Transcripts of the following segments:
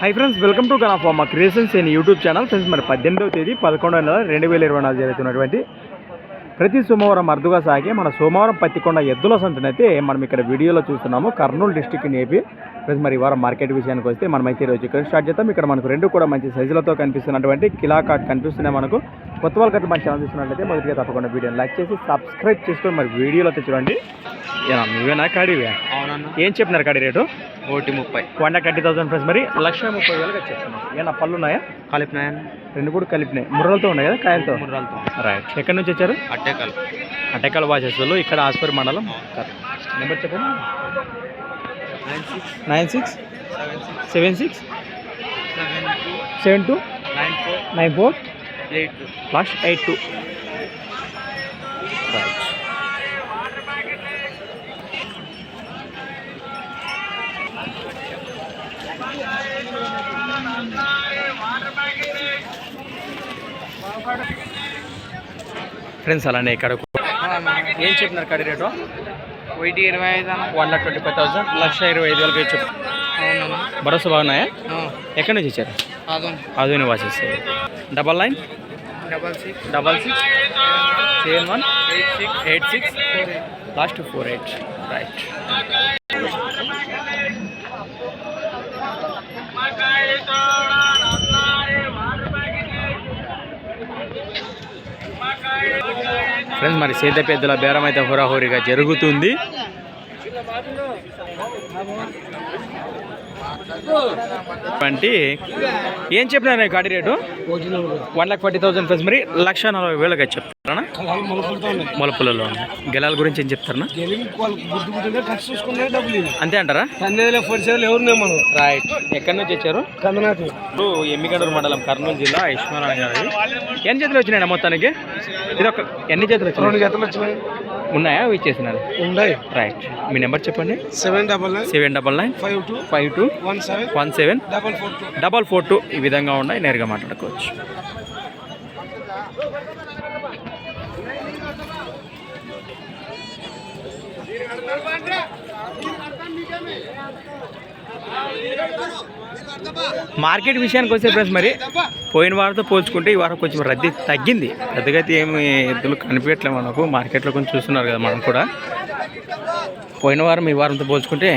Hi friends welcome to Gana Maa creations in YouTube channel friends మరి పద్దెనిమిదవ తేదీ పదకొండవ నెల రెండు వేల ఇరవై నాలుగు జరుగుతున్నటువంటి ప్రతి సోమవారం అరుదుగా సాగే మన సోమవారం పత్తికొండ ఎద్దుల సంతనైతే మనం ఇక్కడ వీడియోలో చూస్తున్నాము. Kurnool district AP. ఫ్రెండ్స్ మరి ఈ వారం మార్కెట్ విషయానికి వస్తే మనమైతే ఈరోజు ఇక్కడ స్టార్ట్ చేద్దాం. ఇక్కడ మనకు రెండు కూడా మంచి సైజులతో కనిపిస్తున్నటువంటి కిలా కార్డ్ కనిపిస్తున్నాయి మనకు. కొత్త వాళ్ళకి మన ఛానల్ చూస్తున్నట్లయితే మొదటిగా తప్పకుండా వీడియోని లైక్ చేసి సబ్స్క్రైబ్ చేసుకొని మరి వీడియోలో అయితే చూడండి. ఏనా నువ్వేనా కాడివే? ఏం చెప్పినారు కాడి రేటు? ఒకటి ముప్పై. One lakh thirty thousand friends మరి లక్ష ముప్పై వేలుగా చెప్తున్నాం ఏనా పళ్ళు ఉన్నాయా కలిపినాయన్న రెండు కూడా కలిపినాయి. ముర్రలతో ఉన్నాయి కదా కాయలతో? మూడు రాళ్ళతో రైట్. ఎక్కడి నుంచి వచ్చారు? అట్టే కలుపు అటెక్కల వాచేస్తులు ఇక్కడ ఆస్పరి మండలం. నెంబర్ చెప్పండి. Nine six. Seven six. Six? Seven two. Seven two? Nine four. Nine four? Eight two. Last eight two. Friends అలానే ఇక్కడ ఏం చెప్పినారు కడి రేటు? ఒకటి ఇరవై ఐదు అన్న. One lakh twenty five thousand. లక్ష ఇరవై ఐదు వేలకి చెప్పు. భరోసా బాగున్నాయా? ఎక్కడి నుంచి ఇచ్చారు? Adoni Adoni watches double nine? Double six. Double six? Seven one? Eight six. Eight six? Last four eight. Right. Friends మరి సేద పెద్దల బేరం అయితే హోరాహోరీగా జరుగుతుంది. అంటే ఏం చెప్పినారు గాడి rate? One lakh forty thousand friends మరి లక్ష నలభై వేలుగా చెప్తారా మొలపులలో. గెలాల గురించి ఏం చెప్తారా అంతే అంటారా? ఎవరు రైట్ ఎక్కడి నుంచి వచ్చారు? ఇప్పుడు ఎమ్మిగడూరు మండలం కర్నూలు జిల్లా ఇష్మారాయణ గారి ఎన్ని చేతులు వచ్చినాయి మొత్తానికి? ఇది ఒక ఎన్ని చేతులు రెండు వచ్చినాయి జతలు వచ్చినాయి. ఉన్నాయా? ఇచ్చేసినారు? ఉన్నాయి. రైట్ మీ నెంబర్ చెప్పండి. Seven double nine. Seven double nine. Five two. Five two. One seven. One seven. Double four two. Double four two. ఈ విధంగా ఉన్నాయి. నేరుగా మాట్లాడుకోవచ్చు. మార్కెట్ విషయానికి వస్తే ఫ్రెండ్స్ మరి పోయిన వారంతో పోల్చుకుంటే ఈ వారం కొంచెం రద్దీ తగ్గింది. పెద్దగా అయితే ఏమి ఎద్దులు కనిపించట్లేదు మనకు. మార్కెట్లో కొంచెం చూస్తున్నారు కదా మనం కూడా. పోయిన వారం ఈ వారంతో పోల్చుకుంటే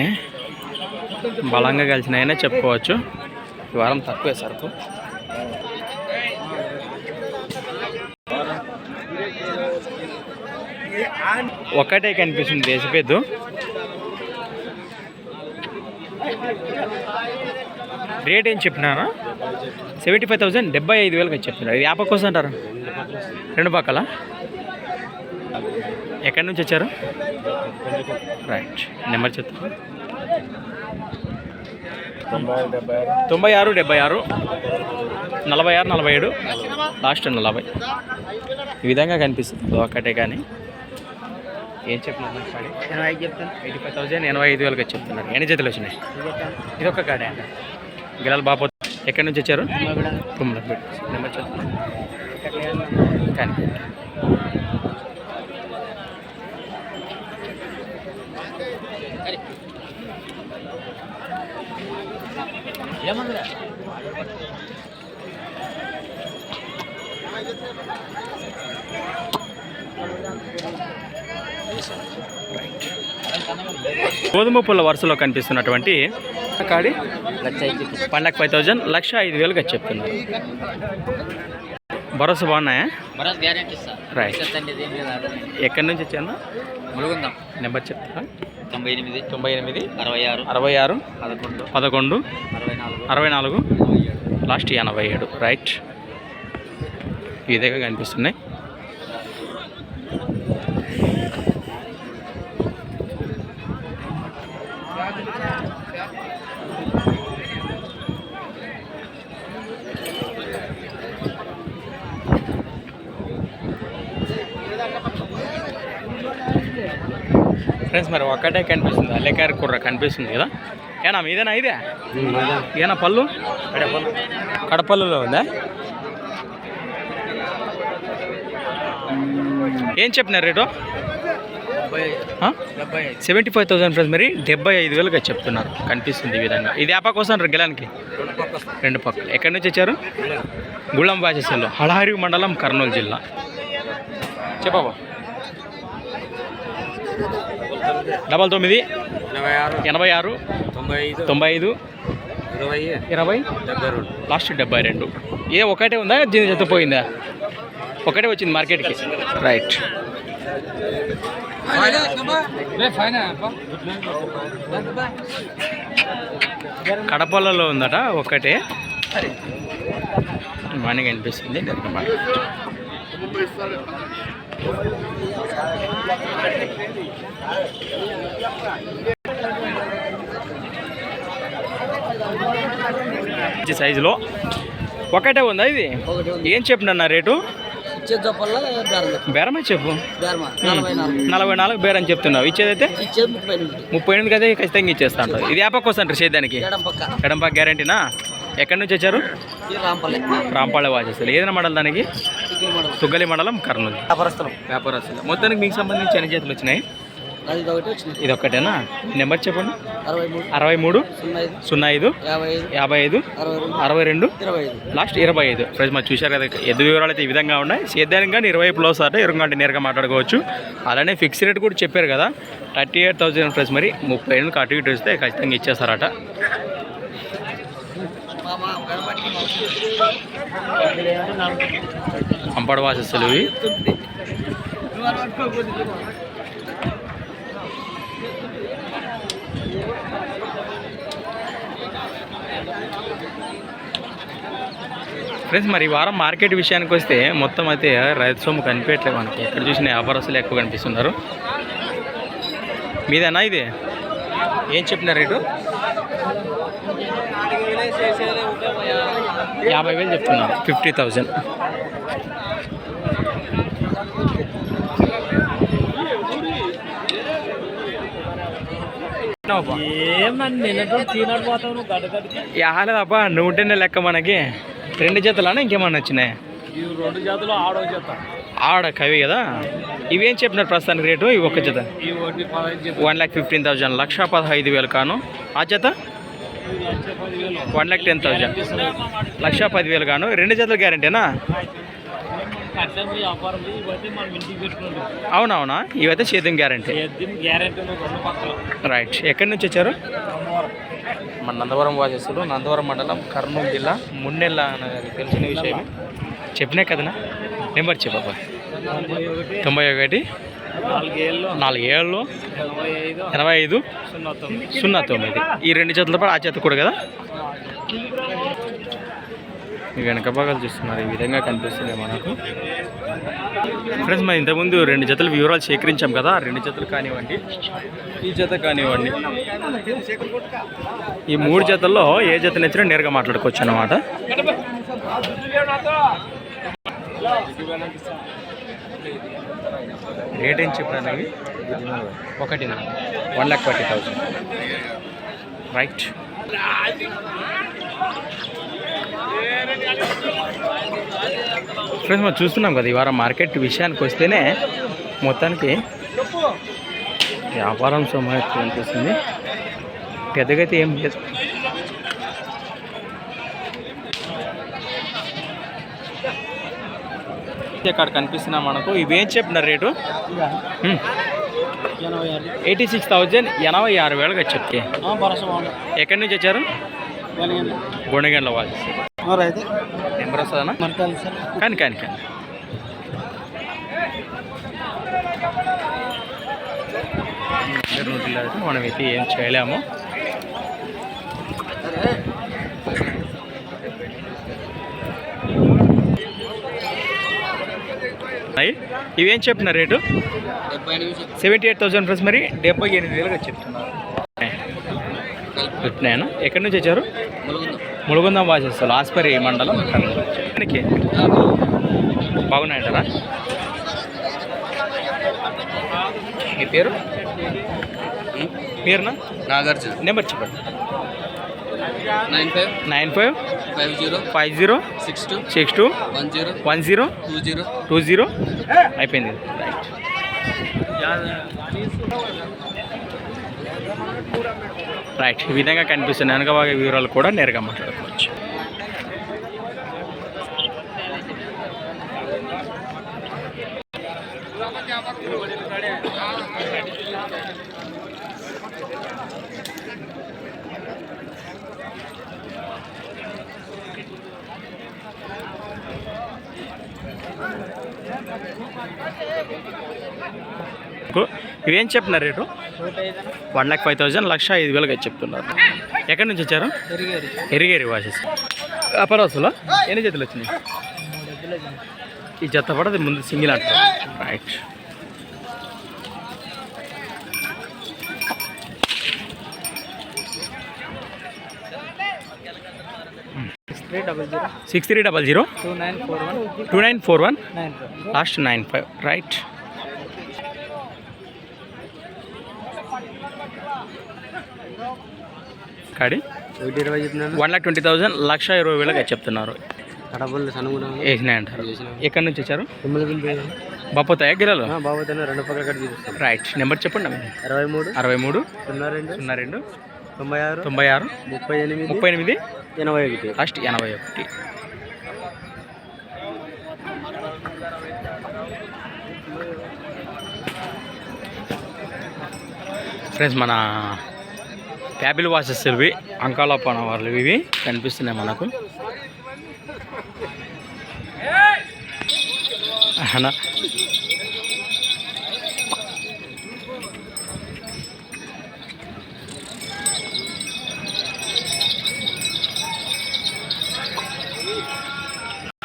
బలంగా కలిసినాయనే చెప్పుకోవచ్చు. ఈ వారం తక్కువే సరుకు. ఒకటే కనిపిస్తుంది దేశపెద్దు రేట్ ఏం చెప్పినారా సెవెంటీ ఫైవ్ థౌసండ్ డెబ్బై ఐదు వేలుగా చెప్తున్నారు ఇది యాప కోసం అంటారు? రెండు పక్కల? ఎక్కడి నుంచి వచ్చారు? రైట్ నెంబర్ చెప్తారా తొంభై ఆరు డెబ్బై ఆరు నలభై ఆరు నలభై ఏడు లాస్ట్ నలభై. ఈ విధంగా కనిపిస్తుంది. ఒకటే కానీ. ఏం కాడి ఎనభై చెప్తాను. ఎయిటీ ఫైవ్ థౌసండ్ ఎనభై ఐదు వేలకు చెప్తున్నారు ఎన్ని జతలు వచ్చినాయి? ఇది ఒక కాడే అంట. గిలాల్ బాబు ఎక్కడి నుంచి వచ్చారు? నెంబర్ కానీ. గోధుమ పుల్ల వరుసలో కనిపిస్తున్నటువంటి కాడి లాక్ ఫైవ్ థౌజండ్ లక్ష ఐదు వేలుగా చెప్తున్నారు. భరోసా బాగున్నాయా? భరత్ గ్యారెంటీ సార్ రైట్ ఎక్కడి నుంచి వచ్చాను ములుగుందాం. నెంబర్ చెప్తారా? తొంభై ఎనిమిది. తొంభై ఎనిమిది. అరవై ఆరు. అరవై ఆరు. పదకొండు. పదకొండు. అరవై నాలుగు. లాస్ట్ ఎనభై ఏడు. రైట్ విధంగా కనిపిస్తున్నాయి. ఫ్రెండ్స్ మరి ఒక్కటే కనిపిస్తుంది. అల్లెకారి కుర్ర కనిపిస్తుంది కదా? ఏనా మీదేనా ఇదే? ఏనా పళ్ళు? కడపల్లులో ఉందా? ఏం చెప్పినారు rate? Seventy five thousand friends మరి డెబ్బై ఐదు వేలుగా చెప్తున్నారు. కనిపిస్తుంది ఈ విధంగా. ఇది ఆపా కోసం గెలానికి? రెండు రెండు పక్కలు ఎక్కడి నుంచి వచ్చారు? గుళ్ళం బాచేసల్లో హళహరి మండలం కర్నూలు జిల్లా. చెప్పబా డబల్ తొమ్మిది. ఎనభై ఆరు. తొంభై ఐదు. ఇరవై. లాస్ట్ డెబ్బై రెండు. ఏ ఒకటే ఉందా? దీని జత పోయిందా? ఒకటే వచ్చింది మార్కెట్కి. రైట్. కడపలలో ఉందట ఒకటే మనకి అనిపిస్తుంది. సైజులో. ఒకటే ఉందా ఇది? ఏం చెప్పిన రేటు? బేరమే చెప్పు. నలభై నాలుగు. నలభై నాలుగు బేరం చెప్తున్నావు. ఇచ్చేదైతే? ఇచ్చేది ముప్పై ఎనిమిది. కదా ఖచ్చితంగా ఇచ్చేస్తా ఇది యాపక్ వస్తాంటారు సేద్యానికి ఎడం పక్క. ఎడంపాక గ్యారంటీనా ఎక్కడి నుంచి వచ్చారు? రాంపల్లి. రాంపాళ్ళ వాచేస్తారు ఏదైనా మండలం దానికి? చిక్కులు మడలు కర్నూలు వ్యాపారస్తులం వ్యాపారస్తులు మొత్తానికి మీకు సంబంధించి ఎన్ని చేతులు వచ్చినాయి ఇది ఒక్కటేనా నెంబర్ చెప్పండి అరవై మూడు సున్నా ఐదు యాభై ఐదు అరవై రెండు లాస్ట్ ఇరవై ఐదు ఫ్రెండ్స్ మరి చూశారు కదా ఎద్దు వివరాలు అయితే ఈ విధంగా ఉన్నాయి సేద్యానికి కానీ ఇరవై ప్లస్ అంటే ఇరవై గంట నేరుగా మాట్లాడుకోవచ్చు అలానే ఫిక్స్ రేట్ కూడా చెప్పారు కదా థర్టీ ఎయిట్ థౌసండ్ ఫ్రెండ్స్ మరి ముప్పై ఎనిమిది అటు ఇటు వస్తే ఖచ్చితంగా ఇచ్చేస్తారట అంపడ వాసస్సులు ఇవి ఫ్రెండ్స్ మరి ఈ వారం మార్కెట్ విషయానికి వస్తే మొత్తం అయితే రైతు సొమ్ము కనిపించట్లేదు మనకి. ఎక్కడ చూసిన వ్యాపారస్తులు ఎక్కువ కనిపిస్తున్నారు. మీదేనా ఇది? ఏం చెప్పిన రేటు? యాభై వేలు చెప్తున్నారు. Fifty thousand. యాలేదప్ప నూటెన్న లెక్క మనకి. రెండు జతలనా ఇంకేమన్నా వచ్చినాయి? రెండు జాతులు ఆడో జత. ఆడ కవి కదా? ఇవేం చెప్పినారు ప్రస్తుతానికి రేటు? ఇవి ఒక జత. వన్ ల్యాక్ ఫిఫ్టీన్ థౌజండ్ లక్ష పదహైదు వేలు కాను. ఆ జత? One lakh ten thousand. లక్ష పదివేలు గాను రెండు జతల గ్యారంటీనా అట్లా వ్యాపారం ఇవైతే మనం ఇంటికి పెట్టుకుంటాం అవునవునా? ఇవైతే చేద్దాం గ్యారంటీ రైట్ ఎక్కడి నుంచి వచ్చారు? మన నందవరం వాసేసులు నందవరం మండలం కర్నూలు జిల్లా మున్నెల్ల అనేది తెలిసిన విషయం చెప్పినా కదనా? నెంబర్ చెప్పబ్బా తొంభై ఒకటి నాలుగేళ్ళు. నాలుగేళ్ళు ఎనభై ఐదు. సున్నా తొమ్మిది. ఈ రెండు చేతులతో పాటు ఆ చేత కూడా కదా? వెనక భాగాలు చూస్తున్నారు. ఈ విధంగా కనిపిస్తుంది మనకు. ఫ్రెండ్స్ మనం ఇంతకుముందు రెండు జతల వివరాలు సేకరించాం కదా రెండు జతలు కానివ్వండి ఈ జత కానివ్వండి. ఈ మూడు జతల్లో ఏ జత నచ్చినా నేరుగా మాట్లాడుకోవచ్చు అన్నమాట. రేట్ ఏం చెప్పాను అవి ఒకటి one lakh forty thousand. Right. Friends మనం చూస్తున్నాం కదా ఈ వారం మార్కెట్ విషయానికి వస్తేనే మొత్తానికి వ్యాపారం సమయం అనిపిస్తుంది. పెద్దగా అయితే ఏం లేదు. ఇక్కడ కనిపిస్తున్నా మనకు. ఇవేం చెప్పిన రేటు? ఎయిటీ సిక్స్ థౌజండ్ ఎనభై ఆరు వేలుగా చెప్తే ఎక్కడి నుంచి వచ్చారు? గుండెగండ్ల వాళ్ళు. అయితే? నెంబర్ కానీ కానీ కానీ. అందరి నోటిలో అయితే మనం అయితే ఏం చేయలేము. అయ్యి ఇవేం చెప్పిన rate? Seventy eight thousand plus మరి డెబ్బై ఎనిమిది వేలుగా చెప్తున్నారు చెప్తున్నాను ఎక్కడి నుంచి వచ్చారు? ములుగుందాం వాసేస్తారు ఆస్పరి మండలం కర్నూలు. ఎక్కడికి బాగున్నాయంటారా? మీ పేరు? పేరునా? నాగార్జున. నెంబర్ చెప్పండి. Nine five. Nine five. Five zero. Five zero. Six two. Six two. One zero. One zero. Two zero. Two zero. అయిపోయింది. రైట్ రైట్ ఈ విధంగా కనిపిస్తున్న వెనకభాగ వివరాలు కూడా నేరుగా మాట్లాడుకోవచ్చు. ఇవేం చెప్పినారు rate? One lakh five thousand లక్ష ఐదు వేలుగా చెప్తున్నారు. ఎక్కడి నుంచి వచ్చారు? ఎరిగేరి వాసెస్. వ్యాపారస్తులు ఎన్ని జతలు వచ్చినాయి? ఈ జత పడది ముందు సింగిల్ అంటారు right six three double zero two nine four one two nine four one last nine five right కాడి? ఒకటి ఇరవై వన్ లాక్ ట్వంటీ థౌజండ్ లక్ష ఇరవై వేలుగా చెప్తున్నారు. కడపల్లి సనుగుణం. వేసినాయి అంటారు ఎక్కడి నుంచి వచ్చారు? బాపోతాయా గిరాలు? బాబుతోనే రెండు పక్కల చూపిస్తాం. రైట్. నెంబర్ చెప్పండి. అరవై మూడు అరవై మూడు సున్నా రెండు. సున్నా రెండు. తొంభై ఆరు తొంభై ఆరు ముప్పై ఎనిమిది ముప్పై ఎనిమిది ఎనభై ఒకటి లాస్ట్ ఎనభై ఒకటి ఫ్రెండ్స్ మన ట్యాబిల్ వాచెస్ ఇవి అంకాలపన వాళ్ళు ఇవి కనిపిస్తున్నాయి మనకు అహనా.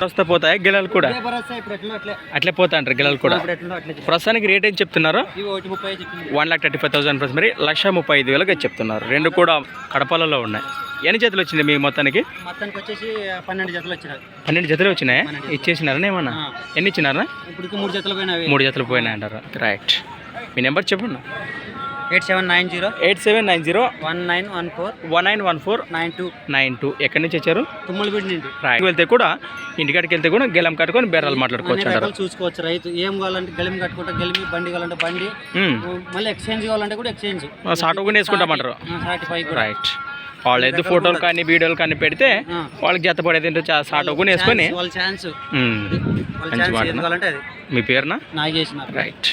వస్తే పోతాయి? గిలాలు కూడా? ఇప్పుడు అట్లే. పోతా అంటారు గిలాలు కూడా. ఇప్పుడు ప్రస్తుతానికి రేట్ ఏం చెప్తున్నారు? One lakh thirty five thousand plus మరి లక్ష ముప్పై ఐదు వేలుగా చెప్తున్నారు. రెండు కూడా కడపలలో ఉన్నాయి. ఎన్ని జతలు వచ్చింది మీ మొత్తానికి? మొత్తానికి వచ్చేసి పన్నెండు జతలు వచ్చినాయి. పన్నెండు జతలు వచ్చినాయి? ఇచ్చేసినారని ఏమన్నా. ఎన్ని ఇచ్చినారా ఇప్పటికి మూడు జతలు పోయినవి మూడు జతలు పోయినాయి అంటారు రైట్ మీ నెంబర్ చెప్పండి. Eight seven nine zero eight seven nine zero one nine one four one nine one four nine two nine two ఎక్కడి నుంచి వచ్చారు? తుమ్మలపేట నుండి. రైట్. వెళ్తే కూడా ఇంటికాడికి వెళ్తే కూడా గెలం కట్టుకొని బేరాలు మాట్లాడుకోవచ్చు అంటారు. చూసుకోవచ్చు. రైతు ఏం కావాలంటే గలిమి కట్టుకుంటే గలిమి బండి కావాలంటే బండి. మళ్ళీ ఎక్స్చేంజ్ కావాలంటే కూడా ఎక్స్చేంజ్. సాటో కూడా. వేసుకుంటామంటారు రైట్. వాళ్ళు ఎద్దు ఫోటోలు కానీ వీడియోలు కానీ పెడితే. వాళ్ళకి జత పడేది ఏంటో సాటో కూడా వేసుకొని మంచి మాట మీ పేరునా? రైట్.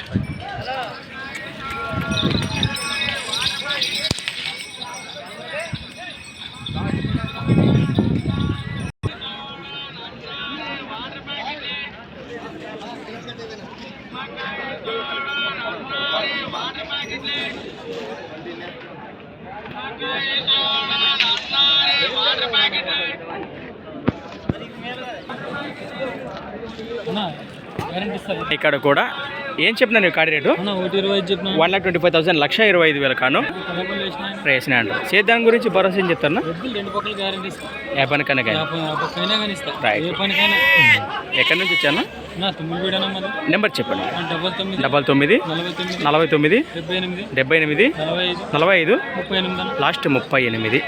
ఇక్కడ కూడా ఏం చెప్పినా నువ్వు కాడి rate? One lakh twenty five thousand లక్ష ఇరవై ఐదు వేల కాను. వేసిన. సేద్యం గురించి భరోసా ఏం ఏ Right. ఏ పనికైనా. ఎక్కడి నుంచి వచ్చాను నెంబర్? చెప్పండి. డబల్ తొమ్మిది నలభై తొమ్మిది డెబ్బై ఎనిమిది నలభై ఐదు లాస్ట్ ముప్పై ఎనిమిది.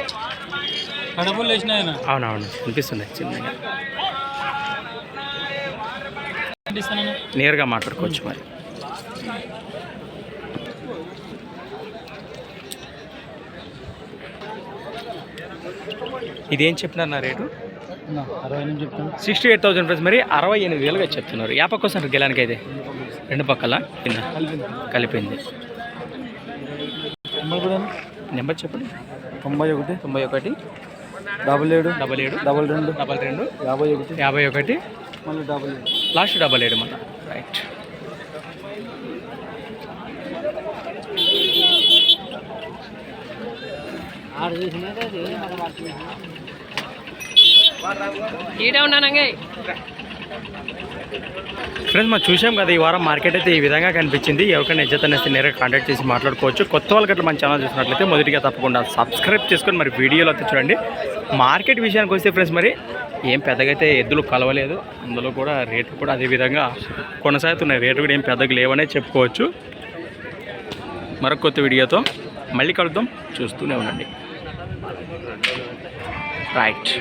అవునవును వినిపిస్తుంది చిన్నగా. నేరుగా మాట్లాడుకోవచ్చు మరి. ఇదేం చెప్పినారు నా రేటు? అరవై ఎనిమిది చెప్తాను సిక్స్టీ ఎయిట్ థౌసండ్ ప్లస్ మరి అరవై ఎనిమిది వేలుగా చెప్తున్నారు. యాప కోసం గెలానికి అయితే రెండు పక్కల? కింద? కలిపింది. నెంబర్ చెప్పండి. తొంభై ఒకటి. తొంభై ఒకటి. డబల్ ఏడు. డబల్ ఏడు. డబల్ రెండు. డబల్ రెండు. యాభై ఒకటి. యాభై ఒకటి. మళ్ళీ డబల్ ఏడు. లాస్ట్ డబల్ ఏడు మన రైట్. ఆరు చేసినది మనం ఆరు ఈడే ఉన్నానంగే ఫ్రెండ్స్ మనం చూసాం కదా ఈ వారం మార్కెట్ అయితే ఈ విధంగా కనిపించింది. ఎవరికైనా ఎజ్జత్ నేరుగా కాంటాక్ట్ చేసి మాట్లాడుకోవచ్చు. కొత్త వాళ్ళకి మన ఛానల్ చూసినట్లయితే మొదటిగా తప్పకుండా సబ్స్క్రైబ్ చేసుకొని మరి వీడియోలో అయితే చూడండి. మార్కెట్ విషయానికి వస్తే ఫ్రెండ్స్ మరి ఏం పెద్దగా అయితే ఎద్దులు కలవలేదు. అందులో కూడా రేట్లు కూడా అదే విధంగా కొనసాగుతున్నాయి. రేట్లు కూడా ఏం పెద్దగా లేవనే చెప్పుకోవచ్చు. మరొక కొత్త వీడియోతో మళ్ళీ కలుద్దాం. చూస్తూనే ఉండండి. రైట్